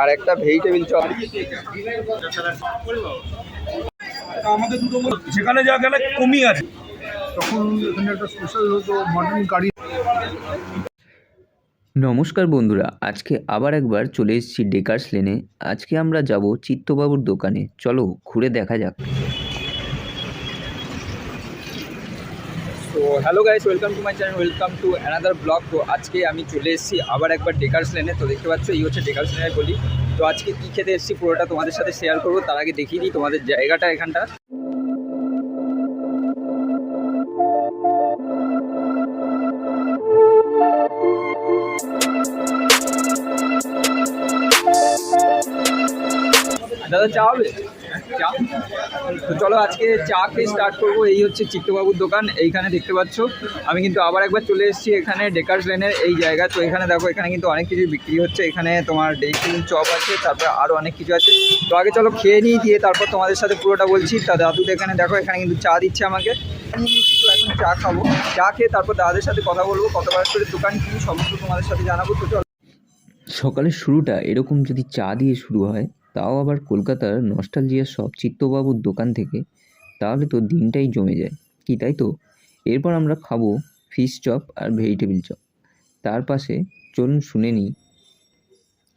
আর একটা vegetable chop আমাদের দুটো সেখানে যা গেলে কমই আছে। তখন এখানে একটা স্পেশাল হতো মডার্ন গাড়ি নমস্কার বন্ধুরা আজকে আবার একবার চলে এসেছি ডেকার্স লেনে আজকে আমরা যাব চিত্তবাবুর দোকানে। চলো ঘুরে দেখা যাক। Hello guys welcome to my channel welcome to another blog তো আজকে আমি চলে এসেছি আবার একবার ডেকার্স লেনে তো দেখতে পাচ্ছ, এই হচ্ছে ডেকার্স লেনের গলি। তো আজকে কী খেতে এসেছি পুরোটা তোমাদের সাথে শেয়ার করব, তার আগে দেখিয়ে দিই তোমাদের জায়গাটা এখানটা। দাদা, চা হবে? চা। তো চলো আজকে চা খেয়ে স্টার্ট করব। এই হচ্ছে চিত্তবাবুর দোকান, এইখানে দেখতে পাচ্ছ। আমি কিন্তু আবার একবার চলে এসেছি এখানে ডেকার্স লেনের এই জায়গা তো এখানে দেখো, এখানে কিন্তু অনেক কিছু বিক্রি হচ্ছে। এখানে তোমার ডেইকিং চপ আছে, তারপরে আরও অনেক কিছু আছে। তো আগে চলো খেয়ে নিই, দিয়ে তারপর তোমাদের সাথে পুরোটা বলছি। তা দাদু এখানে দেখো, এখানে কিন্তু চা দিচ্ছে আমাকে। এখন চা খাব। চা খেয়ে তারপর দাদাদের সাথে কথা বলব কত বার করে দোকান কি, সমস্ত তোমাদের সাথে জানাব। তো চলো। সকালের শুরুটা এরকম যদি চা দিয়ে শুরু হয় তাও আবার কলকাতার নস্টালজিয়ার সব চিত্তবাবুর দোকান থেকে তাহলে তো দিনটাই জমে যায়। কি তাই তো? এরপর আমরা খাব ফিশ চপ আর ভেজিটেবিল চপ তার পাশে চলুন শুনে নিই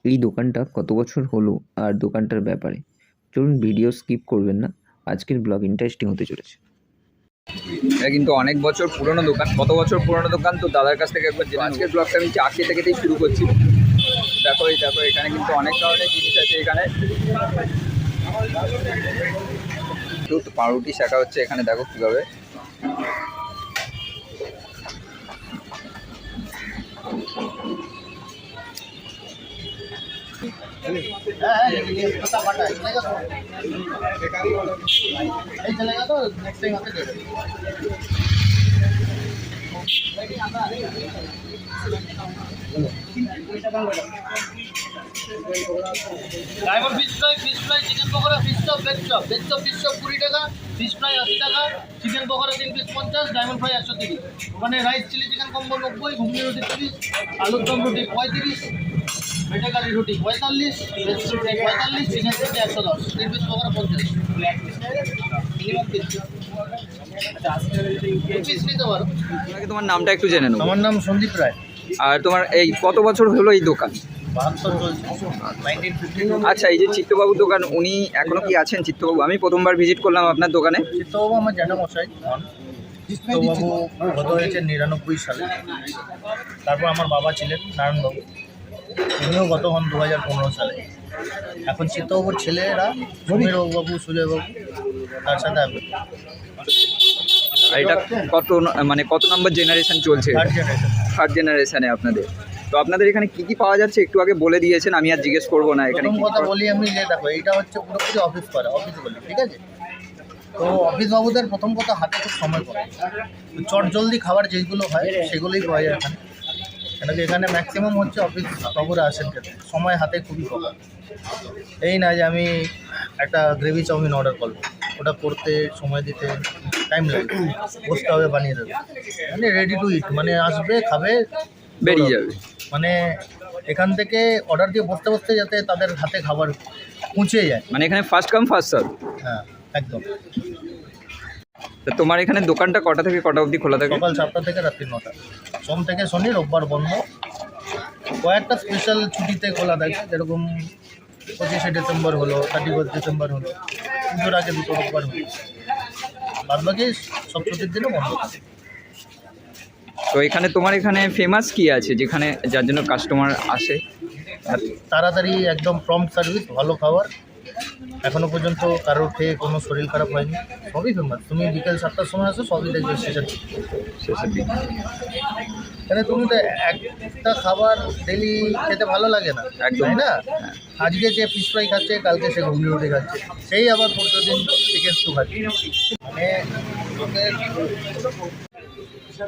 এই দোকানটা কত বছর হলো আর দোকানটার ব্যাপারে। চলুন ভিডিও স্কিপ করবেন না আজকের ব্লগ ইন্টারেস্টিং হতে চলেছে। এটা কিন্তু অনেক বছর পুরনো দোকান কত বছর পুরনো দোকান তো দাদার কাছ থেকে একবার আজকের ব্লগটা আমি চা খেতে খেতেই শুরু করছি। দেখো এই দেখো, এখানে কিন্তু অনেক ধরনের জিনিস আছে এখানে। পাউরুটি শেখা হচ্ছে এখানে, দেখো কীভাবে। Diamond fish fry fish fry chicken pakora fish chop veg chop veg chop fish chop কুড়ি টাকা ফিশ ফ্রাই আশি টাকা চিকেন পকোড়া তিন পিস পঞ্চাশ ডায়মন্ড ফ্রাই একশো তিরিশ। ওখানে রাইস চিলি চিকেন কম্বো নব্বই ঘুগনি রুটি তিরিশ আলুর দম রুটি পঁয়ত্রিশ ভেটে কারি রুটি পঁয়তাল্লিশ ভেজ রুটি পঁয়তাল্লিশ চিকেন রুটি একশো দশ তিন পিস পকোড়া পঞ্চাশ। তোমাকে তোমার। নামটা একটু জেনে নেব। আমার নাম সন্দীপ রায়। আর তোমার এই কত বছর হলো এই দোকান? আচ্ছা এই যে চিত্তবাবুর দোকান, উনি এখনও কি আছেন চিত্তবাবু? আমি প্রথমবার ভিজিট করলাম আপনার দোকানে। চিত্তবাবু আমার জ্যাঠামশাই হন। চিত্তবাবু গত হয়েছে নিরানব্বই সালে। তারপর আমার বাবা ছিলেন নারায়ণবাবু। উনিও গত হন দু হাজার পনেরো সালে। এখন চিত্তবাবুর ছেলেরা সমীরবাবু সুজয়বাবু, তার সাথে আর এটা কত মানে কত নম্বর জেনারেশন চলছে? থার্ড জেনারেশনে আপনাদের। তো আপনাদের এখানে কি কি পাওয়া যাচ্ছে একটু আগে বলে দিয়েছেন আমি আর জিজ্ঞেস করব না এখানে কথা বলি আমি যে দেখো এইটা হচ্ছে পুরোপুরি অফিস করে অফিস বলি ঠিক আছে? তো অফিস বাবুদের প্রথম কথা হাতে খুব সময় পড়ে। চট জলদি খাবার যেগুলো হয় সেগুলোই পাওয়া যায় এখানে। কেন কি এখানে ম্যাক্সিমাম হচ্ছে অফিস বাবুরা আসেন খেতে। সময় হাতে খুবই কম। এই না যে আমি একটা গ্রেভি চাউমিন অর্ডার করব ওটা করতে সময় দিতে টাইম লাগে বসতে হবে বানিয়ে দেবে। মানে রেডি টু ইট মানে আসবে খাবে বেরিয়ে যাবে। মানে এখান থেকে অর্ডার দিয়ে বসতে বসতে যাতে তাদের হাতে খাবার পৌঁছে যায়। মানে এখানে ফার্স্ট কাম ফার্স্ট সার্ভ হ্যাঁ একদম। তো তোমার এখানে দোকানটা কটা থেকে কটা অবধি খোলা থাকে? সকাল সাতটা থেকে রাত্রি নটা। সোম থেকে শনি রোববার বন্ধ। কয়েকটা স্পেশাল ছুটিতে খোলা থাকে। যেরকম পঁচিশে ডিসেম্বর হলো থার্টি ফার্স্ট ডিসেম্বর হলো পুজোর আগে দুটো রোববার হলো। বাদ বাকি সব ছুটির দিনে বন্ধ। তো এখানে তোমার এখানে ফেমাস কি আছে? যেখানে যার জন্য কাস্টমার আসে? তাড়াতাড়ি একদম প্রম সার্ভিস ভালো খাবার এখনও পর্যন্ত কারোর খেয়ে কোনো শরীর খারাপ হয়নি। সবই ফেমাস তুমি বিকেল সাতটার সময় আসো সবই দেখবে স্টেশন মানে তুমি তো একটা খাবার ডেলি খেতে ভালো লাগে না একদম। তাই না? আজকে যে ফিশ ফ্রাই খাচ্ছে কালকে সে ঘুগনি রুটি খাচ্ছে সেই আবার প্রতিদিন চিকেন স্টু খাচ্ছে। মানে লোকের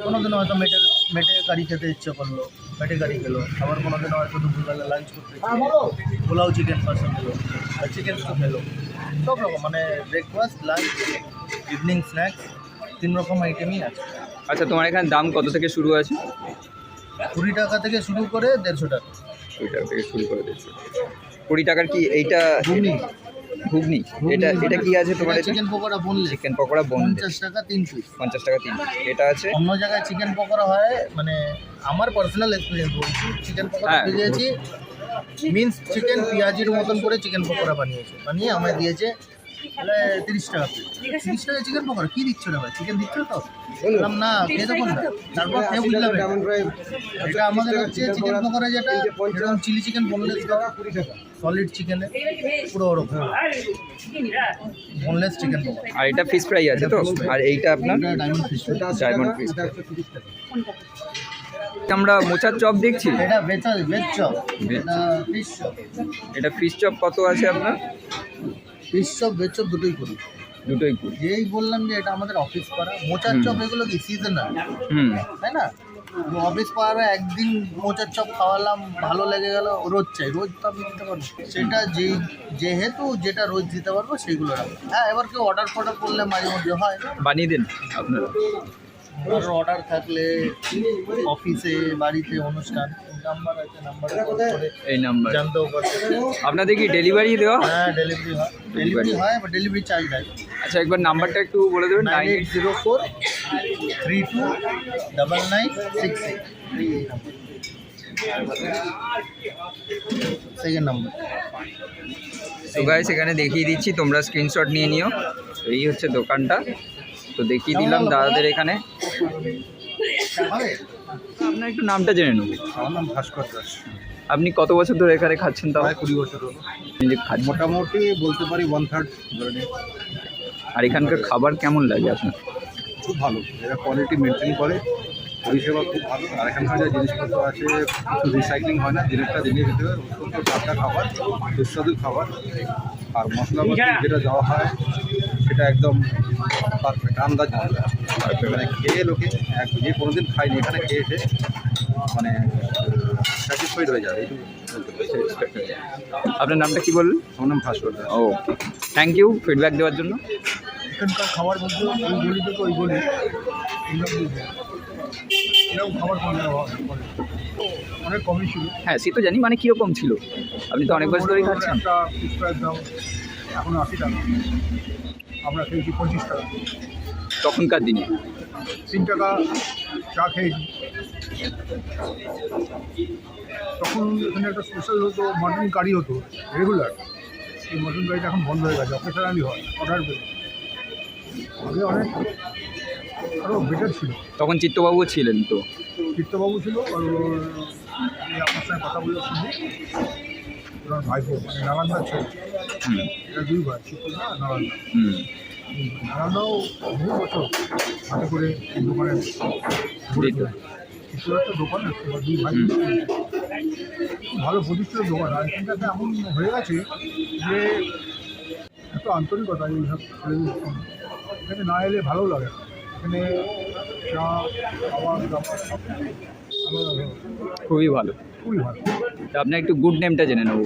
কোনো দিন হয়তো মেটে মেটে কারি খেতে ইচ্ছে করল। মেটে কারি খেলো। আবার কোনো দিন হয়তো দুপুরবেলা লাঞ্চ করতে পোলাও চিকেন পছন্দ আর চিকেন স্টু খেলো। সব রকম মানে ব্রেকফাস্ট লাঞ্চ ইভিনিং স্ন্যাক্স তিন রকম আইটেমই আছে। আচ্ছা তোমার এখানে দাম কত থেকে শুরু আছে? কুড়ি টাকা থেকে শুরু করে দেড়শো টাকা। কুড়ি টাকা থেকে শুরু করে দিচ্ছি কুড়ি টাকার কি এইটা ঘুগনি? এটা এটা কি আছে তোমার চিকেন পকোড়া বললে। চিকেন পকোড়া বন পঞ্চাশ টাকা তিন পিস পঞ্চাশ টাকা তিন এটা আছে? অন্য জায়গায় চিকেন পকোড়া হয় মানে আমার পার্সোনাল এক্সপিরিয়েন্স বলছি চিকেন পকোড়া। দিয়েছি মিন্স চিকেন পেঁয়াজির মতন করে চিকেন পকোড়া বানিয়েছে। বানিয়ে আমায় দিয়েছে। তাহলে তিরিশ টাকা তিরিশ টাকা চিকেন পকোড়া? কী দিচ্ছ রে ভাই? চিকেন দিচ্ছ তো? বললাম না খেয়ে দেখুন না তারপর খেয়ে বুঝলাম এটা। এটা আমাদের হচ্ছে চিকেন পকোড়া যেটা যেরকম চিলি চিকেন বনলেস সলিড চিকেনের পুরো ওরকম। Boneless chicken pakora. আর এটা ফিশ ফ্রাই আছে তো? আর এইটা আপনার? ডায়মন্ড ফিশ ডায়মন্ড ফিশ আমরা মোচার চপ দেখছি? এটা ভেজ চপ। এটা ফিশ চপ। এটা ফিশ চপ কত আছে আপনার? ফিশ চপ ভেজ দুটোই করি। দুটোই কুড়ি যেই বললাম যে এটা আমাদের অফিস পাড়া মোচার চপ এগুলো কি সিজনাল হুম। তাই না? অফিস পাড়া একদিন মোচার চপ খাওয়ালাম ভালো লেগে গেল রোজ চাই। রোজ তো আমি দিতে পারব। সেটা যেই যেহেতু যেটা রোজ দিতে পারব সেইগুলো রাখব। হ্যাঁ এবার কেউ অর্ডার ফর্ডার করলে মাঝে মধ্যে হয়। বানিয়ে দেন আপনারা। অর্ডার থাকলে অফিসে বাড়িতে অনুষ্ঠান। নাম্বার আছে নাম্বারে এই নাম্বার। জানতেও আপনাদের কি ডেলিভারি দেওয়া? হ্যাঁ ডেলিভারি হয়। ডেলিভারি হয়। বা ডেলিভারি চার্জ দেয় আচ্ছা একবার নাম্বারটা একটু বলে দেবেন nine eight zero four three two double nine six second number তো গাইস এখানে দেখিয়ে দিচ্ছি তোমরা স্ক্রিনশট নিয়ে নিও। এই হচ্ছে দোকানটা। তো দেখিয়ে দিলাম দাদাদের এখানে। আপনার একটু নামটা জেনে নেব। আমার নাম ভাস্কর দাস। আপনি কত বছর ধরে এখানে খাচ্ছেন তাও? প্রায় কুড়ি বছর হলো। নিজে খাচ্ছেন। মোটামুটি বলতে পারি ওয়ান থার্ড ধরে নিন। আর এখানকার খাবার কেমন লাগে আপনার? খুব ভালো। এরা কোয়ালিটি মেনটেন করে। পরিষেবা খুব ভালো। আর এখানকার যা জিনিসপত্র আছে কিছু রিসাইক্লিং হয় না জিনিসটা দিনের ভিতরে অত্যন্ত টাটকা খাবার সুস্বাদু খাবার। আর মশলাপাতি যেটা দেওয়া হয় সেটা একদম পারফেক্ট আন্দাজ হয় মানে খেয়ে লোকে এক যে কোনোদিন খায়নি এখানে খেয়েছে মানে স্যাটিসফাইড হয়ে যায় এইটুকু বলতে পারি আপনার নামটা কি বললেন? আমার নাম ভাস্কর ও থ্যাংক ইউ ফিডব্যাক দেওয়ার জন্য। এখানকার খাবার বলতে ওই গলি থেকে ওই গলি। এরকম খাবার কোনো হয় না, করে। অনেক কমই ছিল হ্যাঁ সে তো জানি মানে কীরকম ছিল? আপনি তো অনেক বছর ধরেই খাচ্ছেন। একটা ফিস ফ্রাইয়ের দাম এখন আশি টাকা। আমরা খেয়েছি পঁচিশ টাকা। তখনকার দিনে। তিন টাকা চা খেয়েছি। তখন এখানে একটা স্পেশাল হতো মটন কারি হতো রেগুলার এই মটন কারিটা এখন বন্ধ হয়ে গেছে অকেশনালি হয় অর্ডার করে। আগে অনেক আরও বেটার ছিল। তখন চিত্তবাবুও ছিলেন তো? চিত্তবাবু ছিল আর আপনার সঙ্গে কথা বলে শুনি ওনার ভাইপো মানে নারায়ণদার ছেলে। দুই ভাই চিত্তদা নারায়ণদা। বহু বছর হাতে করে এই দোকানে। কিছু একটা দোকান দুই ভাই। ভালো প্রতিষ্ঠিত দোকান। আর এখানটাতে এমন হয়ে গেছে যে এত আন্তরিকতা এখানে না এলে ভালো লাগে এখানে চা খাওয়া দাওয়া সব। খুবই ভালো। খুবই ভালো। তো আপনার একটু গুড নেমটা জেনে নেব।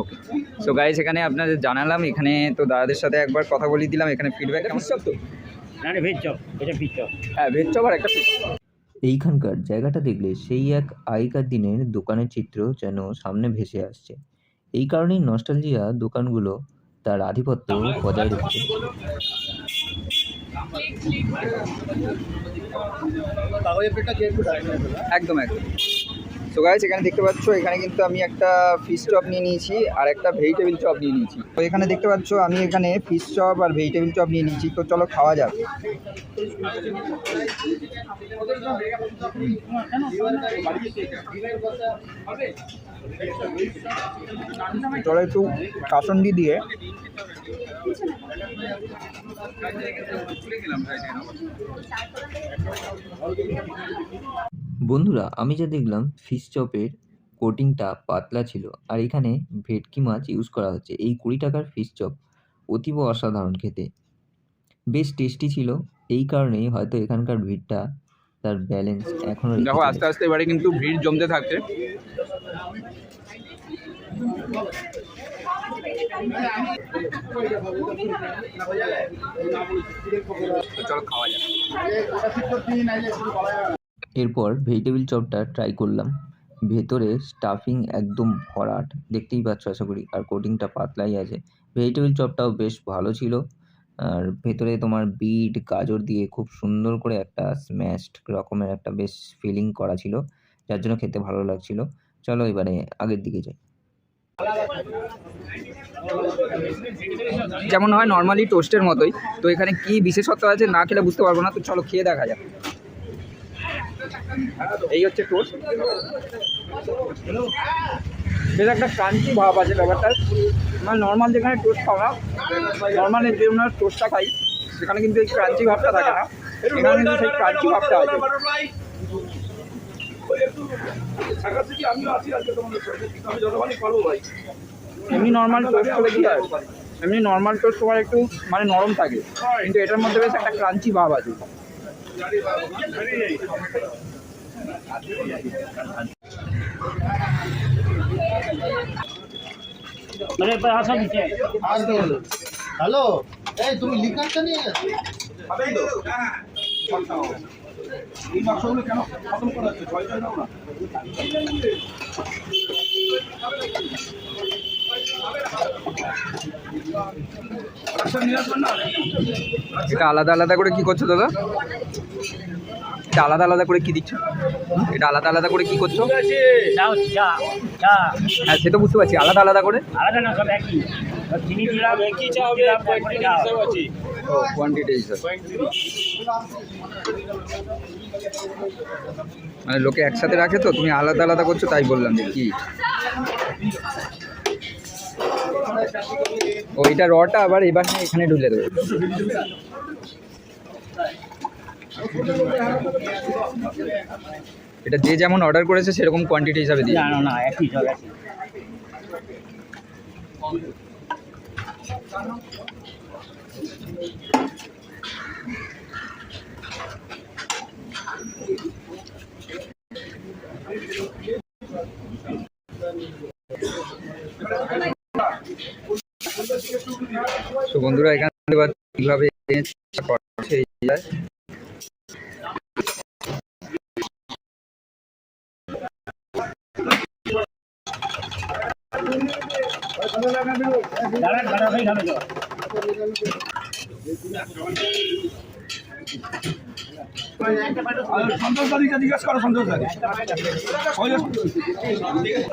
ওকে সো গাইস এখানে আপনাদের জানালাম এখানে তো দাদাদের সাথে একবার কথা বলে দিলাম এখানে ফিডব্যাক তো। না না ভেজ চপ এটা ফিচ চপ হ্যাঁ ভেজ চপ আর একটা এইখানকার জায়গাটা দেখলে সেই এক আগেকার দিনের দোকানের চিত্র যেন সামনে ভেসে আসছে। এই কারণেই নস্টালজিয়া দোকানগুলো তার আধিপত্য বজায় রেখেছে। একদম একদম। সো গাইস এখানে দেখতে পাচ্ছ, এখানে কিন্তু আমি একটা ফিশ চপ নিয়ে নিয়েছি আর একটা ভেজিটেবিল চপ নিয়ে নিয়েছি। তো এখানে দেখতে পাচ্ছ, আমি এখানে ফিশ চপ আর ভেজিটেবিল চপ নিয়ে নিয়েছি। তো চলো খাওয়া যাক। চলো একটু কাসন্ডি দিয়ে। বন্ধুরা আমি যা দেখলাম ফিশ চপের কোটিংটা পাতলা ছিল আর এখানে ভেটকি মাছ ইউজ করা হচ্ছে। এই কুড়ি টাকার ফিশ চপ অতীব অসাধারণ খেতে। বেশ টেস্টি ছিল। এই কারণেই হয়তো এখানকার ভিড়টা তার ব্যালেন্স এখনও দেখো আস্তে আস্তে এবারে কিন্তু ভিড় জমতে থাকছে। চলো খাওয়া যাক। এরপর ভেজিটেবিল চপটা ট্রাই করলাম। ভেতরে স্টাফিং একদম ভরাট, দেখতেই পাচ্ছ আশা করি, আর কোটিংটা পাতলাই আছে। ভেজিটেবিল চপটাও বেশ ভালো ছিল। আর ভেতরে তোমার বিট গাজর দিয়ে খুব সুন্দর করে একটা স্ম্যাশড রকমের একটা বেশ ফিলিং করা ছিল, যার জন্য খেতে ভালো লাগছিল। চলো এবারে আগের দিকে যাই। যেমন হয় নর্মালি টোস্টের মতোই। তো এখানে কি বিশেষত্ব আছে না খেলে বুঝতে পারব না, তো চলো খেয়ে দেখা যাক। এই হচ্ছে টোস্ট বেশ একটা ক্রাঞ্চি ভাব আছে ব্যাপারটা। মানে নর্মাল যেখানে টোস্ট খাওয়া নর্মাল যে আমরা টোস্টটা খাই, সেখানে কিন্তু এই ক্রাঞ্চি ভাবটা থাকে না। এখানে কিন্তু সেই ক্রাঞ্চি ভাবটা আছে। এমনি নর্মাল টোস্ট হলে কি হয়? এমনি নর্মাল টোস্ট তোমার একটু মানে নরম থাকে। কিন্তু এটার মধ্যে বেশ একটা ক্রাঞ্চি ভাব আছে। হ্যালো? এই তুমি লিখারটা নিয়ে হ্যাঁ, হ্যাঁ। এই বাক্সগুলো কেন খতম ছয় ছয় দাও না। আলাদা আলাদা করে কি করছ দাদা? এটা আলাদা আলাদা করে কি দিচ্ছ? এটা আলাদা আলাদা করে কি করছ? হ্যাঁ সে তো বুঝতে পারছি আলাদা আলাদা করে? আলাদা না সব একই। চিনি দিলাম একই চা হবে কোয়ান্টিটি হিসাব আছে। ও কোয়ান্টিটি হিসাবে। মানে লোকে একসাথে রাখে তো তুমি আলাদা আলাদা করছ তাই বললাম যে কি? ওইটা রটা আবার এবার এখানে ঢুলে দেবে। এটা যে যেমন অর্ডার করেছে সেরকম কোয়ান্টিটি হিসাবে দিয়ে না না একই একই তো বন্ধুরা এখানে কীভাবে যায়।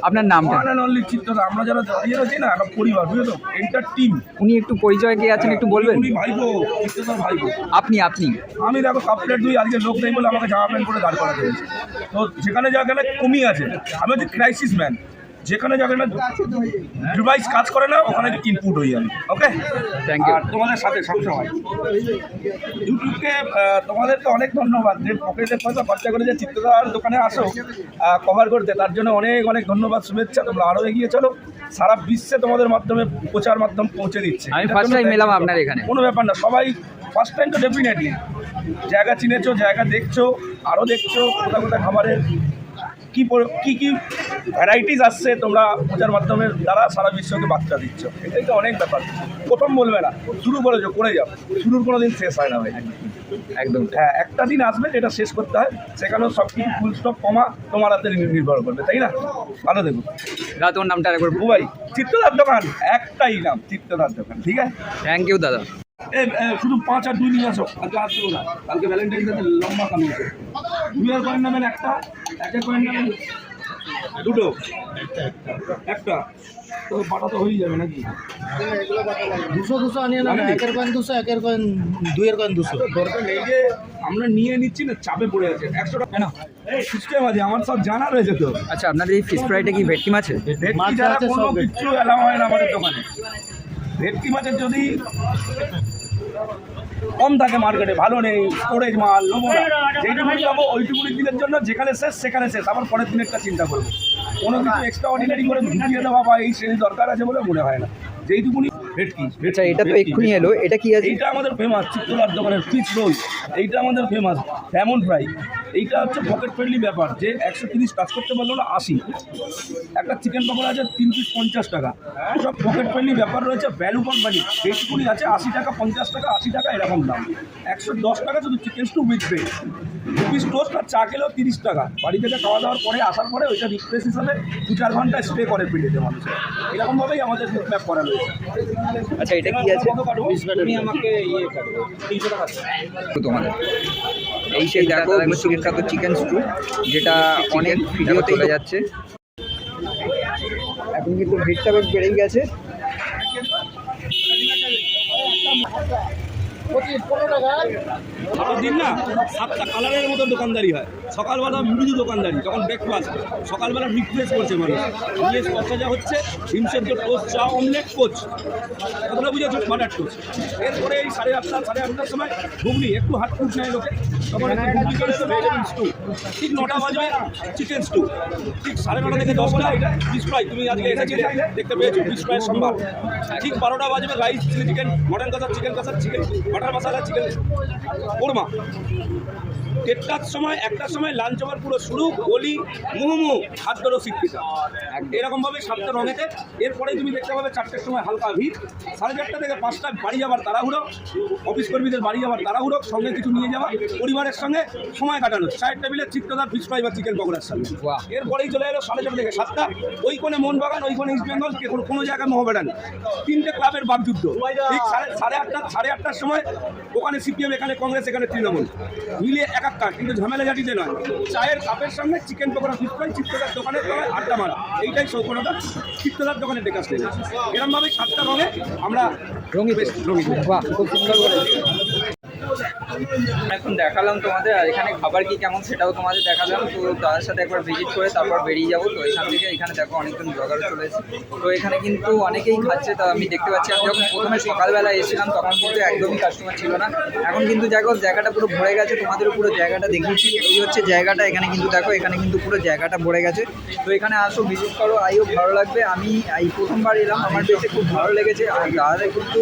আপনার নাম আমরা যারা দাঁড়িয়ে রয়েছি না একটা পরিবার বুঝলো এন্টার টিম উনি একটু পরিচয় কে আছেন একটু বলবেন? উনি ভাইপো ভাইপো। আপনি আপনি। আমি দেখো কাপ প্লেট দুই আজকে লোক নেই বলে আমাকে জামা প্যান্ট করে দাঁড় করাতে হয়েছে। তো সেখানে যা গেলে কমই আছে। আমি হচ্ছে ক্রাইসিস ম্যান যেখানে যা গেলে ডিভাইস কাজ করে না ওখানে ইনপুট হই আমি ওকে থ্যাংক ইউ আর তোমাদের সাথে সবসময়। ইউটিউবকে তোমাদেরকে অনেক ধন্যবাদ। যে পকেটের পয়সা খরচা করে যে চিত্রদার দোকানে আসো কভার করতে তার জন্য অনেক অনেক ধন্যবাদ শুভেচ্ছা। তোমরা আরও এগিয়ে চলো। সারা বিশ্বে তোমাদের মাধ্যমে প্রচার মাধ্যম পৌঁছে দিচ্ছে। আমি ফার্স্ট টাইম এলাম আপনার এখানে। কোনো ব্যাপার না সবাই ফার্স্ট টাইম তো ডেফিনেটলি জায়গা চিনেছো জায়গা দেখছ আরও দেখছ কোথাও কোথাও খাবারের কী পর- কী কী ভ্যারাইটিস আসছে তোমরা প্রচার মাধ্যমের দ্বারা সারা বিশ্বকে বাচ্চা দিচ্ছ? এটাই তো অনেক ব্যাপার। প্রথম বলবে না শুরু করেছ করে যাও। শুরুর কোনো দিন শেষ হয় না ভাই। একদম। হ্যাঁ একটা দিন আসবে যেটা শেষ করতে হয় সেখানেও সব কিছু ফুল স্টপ কমা তোমার হাতে নির্ভর করবে তাই না? ভালো দেখো। দাদা তোমার নামটা একবার ভাই চিত্রদার দোকান একটাই নাম চিত্রদার দোকান ঠিক আছে? থ্যাংক ইউ দাদা। শুধু পাঁচ আর দুই নিয়ে আসো। কালকে আসব না কালকে ভ্যালেন্টাইন লম্বা কামি আছে দুই আর কয়েন নেবেন একটা একের দুটো? একটা? তো বাটা তো হয়ে যাবে নাকি? দুশো দুশো আনিয়ে না একের কয়েন দুশো একের কয়েন দুইয়ের কয়েন দুশো। দরকার নেই যে আমরা নিয়ে নিচ্ছি না চাপে পড়ে আছে। একশো টাকা না সিস্টেম আছে আমার সব জানা রয়েছে তো। আচ্ছা আপনাদের এই ফ্রাইটা কি ভেটকি মাছে ভেটকি ছাড়া আছে কোনো কিছু এলাও হয় না আমাদের দোকানে। ভেটকি মাছের যদি কম থাকে মার্কেটে ভালো নেই স্টোরেজ মাল নেব না যেইটুকুনি যাব ওইটুকুনি দিনের জন্য যেখানে শেষ সেখানে শেষ। আবার পরের দিনেরটা চিন্তা করব। কোনো কিছু এক্সট্রা অর্ডিনারি করে ঢুকিয়ে দেওয়া বা এই সেল দরকার আছে বলে মনে হয় না। যেইটুকুনি ভেটকি আচ্ছা এটা তো এক্ষুনি এলো। এটা কি আছে? আমাদের ফেমাস চিত্তলার দোকানের ফিচ রোল। এইটা আমাদের ফেমাস ফ্যামন ফ্রাই এইটা হচ্ছে পকেট ফ্রেন্ডলি ব্যাপার যে একশো তিরিশ কাজ করতে পারল না আশি। একটা চিকেন পকোড়া আছে তিন পিস পঞ্চাশ টাকা। সব পকেট ফ্রেন্ডলি ব্যাপার রয়েছে ভ্যালু ফর মানি আছে আশি টাকা পঞ্চাশ টাকা আশি টাকা এরকম দাম। একশো দশ টাকা শুধু চিকেন স্টু উইথ ব্রেড দু পিস টোস্ট আর চা খেলেও তিরিশ টাকা। বাড়ি থেকে খাওয়া দাওয়ার পরে আসার পরে ওইটা রিফ্রেশ হিসাবে দু চার ঘণ্টা স্টে করে পিঠেতে মানুষের এরকমভাবেই আমাদের রুট ম্যাপ করা রয়েছে। আচ্ছা এটা কি আছে? তুমি আমাকে ইয়ে তিনশো টাকা। তোমাদের এই সেই দেখো বিশ্ববিখ্যাত চিকেন স্টু যেটা অনেক ভিডিও চলে যাচ্ছে। এখন কিন্তু ভিড়টা বেশ বেড়েই গেছে। সারা দিন না? সাতটা কালারের মতো দোকানদারি হয়। সকালবেলা মৃদু দোকানদারি তখন ব্রেকফাস্ট সকালবেলা রিফ্রেশ করছে মানুষ। নিয়ে যা হচ্ছে হিমসের যে টোস্ট চা অমলেট কোচ কতটা বুঝেছ বাটার টোস্ট এরপরে এই সাড়ে আটটা, সাড়ে আটটার সময় ঘুগনি, একটু হাট ফুট নেয় লোকে। তখন ঘুগনি স্টু ঠিক নটা বাজবে চিকেন স্টু ঠিক সাড়ে নটা থেকে দশটা এটা ফিশ ফ্রাই তুমি আজকে এসেছিলে, দেখতে পেয়েছ ফিশ ফ্রাইয়ের সম্ভার। ঠিক বারোটা বাজবে রাইস চিলি চিকেন মটন কষা চিকেন কষা chicken butter masala chicken korma দেড়টার সময় একটার সময় লাঞ্চ হওয়ার পুরো শুরু গলি মুহুমু খাদ্য পিঠা এরকমভাবে সাতটা রঙেতে এরপরে তুমি দেখতে পাবে চারটের সময় হালকা ভিড়। সাড়ে চারটা থেকে পাঁচটা বাড়ি যাওয়ার তাড়াহুড়ো। অফিস কর্মীদের বাড়ি যাওয়ার তাড়াহুড়ো সঙ্গে কিছু নিয়ে যাওয়া পরিবারের সঙ্গে সময় কাটানো। চায়ের টেবিলে চিত্রদার ফিশ ফ্রাই বা চিকেন পকোড়ার সঙ্গে এরপরেই চলে এলো সাড়ে চারটা থেকে সাতটা। ওই কোণে মোহনবাগান ওই কোণে ইস্ট বেঙ্গল কে কোনো কোনো জায়গায় মোহবেডান তিনটে ক্লাবের বাকযুদ্ধ ঠিক সাড়ে সাড়ে আটটা সাড়ে আটটার সময় ওখানে সিপিএম এখানে কংগ্রেস এখানে তৃণমূল। মিলিয়ে এক একটা কিন্তু ঝামেলা জাতিতে নয়। চায়ের কাপের সামনে চিকেন পকোড়া ফিশ ফ্রাই চিত্রদার দোকানের তলায় আড্ডা মারা। এইটাই সৌকনতা চিত্রদার দোকানে ডেকে আসতে। এরমভাবেই সাতটা রঙে আমরা রঙি বেশ বাহ খুব সুন্দর করে। এখন দেখালাম তোমাদের, আর এখানে খাবার কি কেমন সেটাও তোমাদের দেখালাম। তো তাদের সাথে একবার ভিজিট করে তারপর বেরিয়ে যাব। তো এখান থেকে এখানে দেখো অনেকজন ব্লগারও চলে এসেছে। তো এখানে কিন্তু অনেকেই খাচ্ছে, তা আমি দেখতে পাচ্ছি, আমি যখন প্রথমে সকালবেলা এসেছিলাম, তখন কিন্তু একদমই কাস্টমার ছিল না। এখন কিন্তু দেখো জায়গাটা পুরো ভরে গেছে তোমাদেরও পুরো জায়গাটা দেখিয়েছি। এই হচ্ছে জায়গাটা, এখানে কিন্তু দেখো, এখানে কিন্তু পুরো জায়গাটা ভরে গেছে। তো এখানে আসো ভিজিট করো, আইও ভালো লাগবে। আমি এই প্রথমবার এলাম, আমার বেশি খুব ভালো লেগেছে। আর দাদারা কিন্তু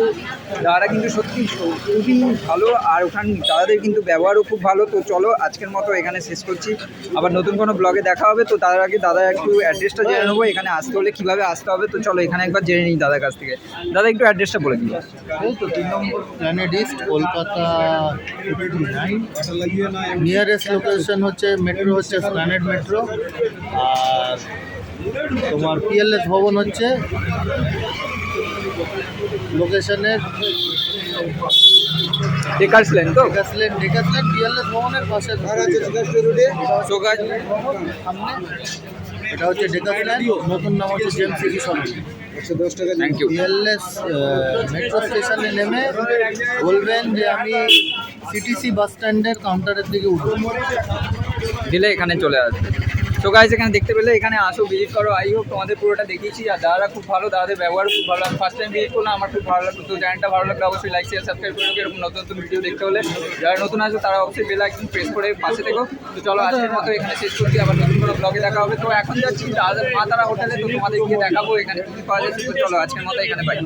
দাদারা কিন্তু সত্যি খুবই ভালো, আর ওখানে দাদাদের কিন্তু ব্যবহারও খুব ভালো। তো চলো আজকের মতো এখানে শেষ করছি। আবার নতুন কোনো ব্লগে দেখা হবে, তো তার আগে দাদা একটু অ্যাড্রেসটা জেনে নেব, এখানে আসতে হলে কীভাবে আসতে হবে। তো চলো এখানে একবার জেনে নিই দাদার কাছ থেকে। দাদা, একটু অ্যাড্রেসটা বলে দিন। এই তো তিন নম্বর কলকাতা নিয়ারেস্ট লোকেশন হচ্ছে মেট্রো হচ্ছে প্ল্যানেট মেট্রো আর তোমার পিএলএস ভবন হচ্ছে লোকেশনের ডেকার্স লেন তো? ডেকাসলেন ডেকাসলেন পিএলএস ভবনের পাশে। তো গাছ সামনে। এটা হচ্ছে ডেকাসলেন নতুন নাম হচ্ছে জেমস সিটি সমিতি থ্যাংক ইউ পিএলএস মেট্রো স্টেশনে নেমে বলবেন যে আমি সিটিসি বাস স্ট্যান্ডের কাউন্টারের দিকে উঠবো। দিলে এখানে চলে আসবে। তো গাইজ এখানে দেখতে পেলে, এখানে আসো ভিজিট করো আই হোক তোমাদের পুরোটা দেখিয়েছি। আর দাদারা খুব ভালো, দাদাদের ব্যবহার খুব ভালো। ফার্স্ট টাইম ভিজিট করলাম আমার খুব ভালো লাগল তো চ্যানেলটা ভালো লাগলে অবশ্যই লাইক শেয়ার সাবস্ক্রাইব করে এরকম নতুন নতুন ভিডিও দেখতে হলে যারা নতুন আসবে, তারা অবশ্যই বেল আইকন প্রেস করে পাশে থেকো। তো চলো, আজকের মতো এখানে শেষ করছি। আবার নতুন কোনো ব্লগে দেখা হবে। তো এখন যাচ্ছি দাদাদের মা তারা হোটেলে তো তোমাদের গিয়ে দেখাবো এখানে কী পাওয়া যাচ্ছে তো চলো, আজকের মতো এখানে পাই